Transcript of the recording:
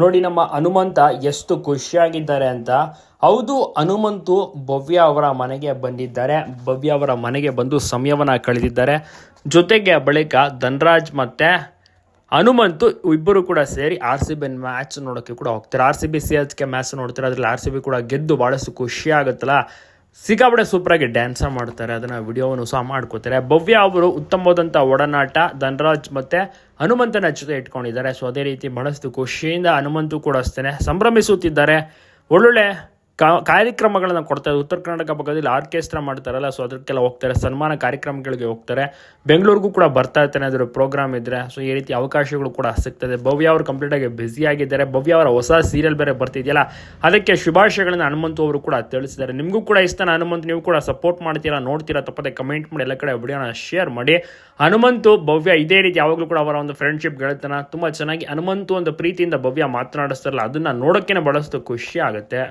ನೋಡಿ ನಮ್ಮ ಹನುಮಂತ ಎಷ್ಟು ಖುಷಿಯಾಗಿದ್ದಾರೆ ಅಂತ. ಹೌದು, ಹನುಮಂತು ಭವ್ಯ ಅವರ ಮನೆಗೆ ಬಂದಿದ್ದಾರೆ. ಭವ್ಯ ಅವರ ಮನೆಗೆ ಬಂದು ಸಮಯವನ್ನು ಕಳೆದಿದ್ದಾರೆ. ಜೊತೆಗೆ ಬಳಿಕ ಧನ್ರಾಜ್ ಮತ್ತು ಹನುಮಂತು ಇಬ್ಬರು ಕೂಡ ಸೇರಿ ಆರ್ ಸಿ ಬಿ ಮ್ಯಾಚ್ ನೋಡೋಕ್ಕೆ ಕೂಡ ಹೋಗ್ತಾರೆ. R C B C H K match ನೋಡ್ತಾರೆ. ಅದರಲ್ಲಿ ಆರ್ ಸಿ ಬಿ ಕೂಡ ಗೆದ್ದು ಭಾಳಷ್ಟು ಖುಷಿ ಆಗುತ್ತಲ್ಲ. ಸಿಕ್ಕಾಪಟ್ಟೆ ಸೂಪರಾಗಿ ಡ್ಯಾನ್ಸ ಮಾಡ್ತಾರೆ, ಅದನ್ನು ವಿಡಿಯೋವನ್ನು ಸಹ ಮಾಡ್ಕೋತಾರೆ. ಭವ್ಯ ಅವರು ಉತ್ತಮವಾದಂಥ ಒಡನಾಟ, ಧನರಾಜ್ ಮತ್ತು ಹನುಮಂತನ ಜೊತೆ ಇಟ್ಕೊಂಡಿದ್ದಾರೆ. ಸೊ ಅದೇ ರೀತಿ ಬಹಳಷ್ಟು ಖುಷಿಯಿಂದ ಹನುಮಂತು ಕೂಡ ಅಷ್ಟೇ ಸಂಭ್ರಮಿಸುತ್ತಿದ್ದಾರೆ. ಒಳ್ಳೊಳ್ಳೆ ಕಾ, ಕಾರ್ಯಕ್ರಮಗಳನ್ನು ಕೊಡ್ತಾರೆ ಉತ್ತರ ಕರ್ನಾಟಕ ಭಾಗದಲ್ಲಿ ಆರ್ಕೆಸ್ಟ್ರಾ ಮಾಡ್ತಾರಲ್ಲ ಸೊ ಅದಕ್ಕೆಲ್ಲ ಹೋಗ್ತಾರೆ, ಸನ್ಮಾನ ಕಾರ್ಯಕ್ರಮಗಳಿಗೆ ಹೋಗ್ತಾರೆ. ಬೆಂಗಳೂರಿಗೂ ಕೂಡ ಬರ್ತಾ ಇರ್ತಾನೆ ಅದರ ಪ್ರೋಗ್ರಾಮ್ ಇದ್ದರೆ ಸೊ ಈ ರೀತಿ ಅವಕಾಶಗಳು ಕೂಡ ಸಿಗ್ತದೆ. ಭವ್ಯ ಅವರು ಕಂಪ್ಲೀಟಾಗಿ ಬ್ಯುಸಿ ಆಗಿದ್ದಾರೆ. ಭವ್ಯ ಅವರ ಹೊಸ ಸೀರಿಯಲ್ ಬೇರೆ ಬರ್ತಿದೆಯಲ್ಲ, ಅದಕ್ಕೆ ಶುಭಾಶಯಗಳನ್ನು ಹನುಮಂತು ಅವರು ಕೂಡ ತಿಳಿಸಿದ್ದಾರೆ. ನಿಮಗೂ ಕೂಡ ಇಷ್ಟನ ಹನುಮಂತ್, ನೀವು ಕೂಡ ಸಪೋರ್ಟ್ ಮಾಡ್ತೀರಾ, ನೋಡ್ತೀರಾ, ತಪ್ಪದೆ ಕಮೆಂಟ್ ಮಾಡಿ ಎಲ್ಲ ಕಡೆ ವಿಡಿಯೋನ ಶೇರ್ ಮಾಡಿ. ಹನುಮಂತು, ಭವ್ಯ ಇದೇ ರೀತಿ ಯಾವಾಗಲೂ ಕೂಡ ಅವರ ಒಂದು ಫ್ರೆಂಡ್ಶಿಪ್ ಗೆಳೆತನ. ತುಂಬ ಚೆನ್ನಾಗಿ ಹನುಮಂತು ಒಂದು ಪ್ರೀತಿಯಿಂದ ಭವ್ಯ ಮಾತನಾಡಿಸ್ತಾರಲ್ಲ, ಅದನ್ನು ನೋಡೋಕ್ಕೇ ಬಹಳಷ್ಟು ಖುಷಿ ಆಗುತ್ತೆ.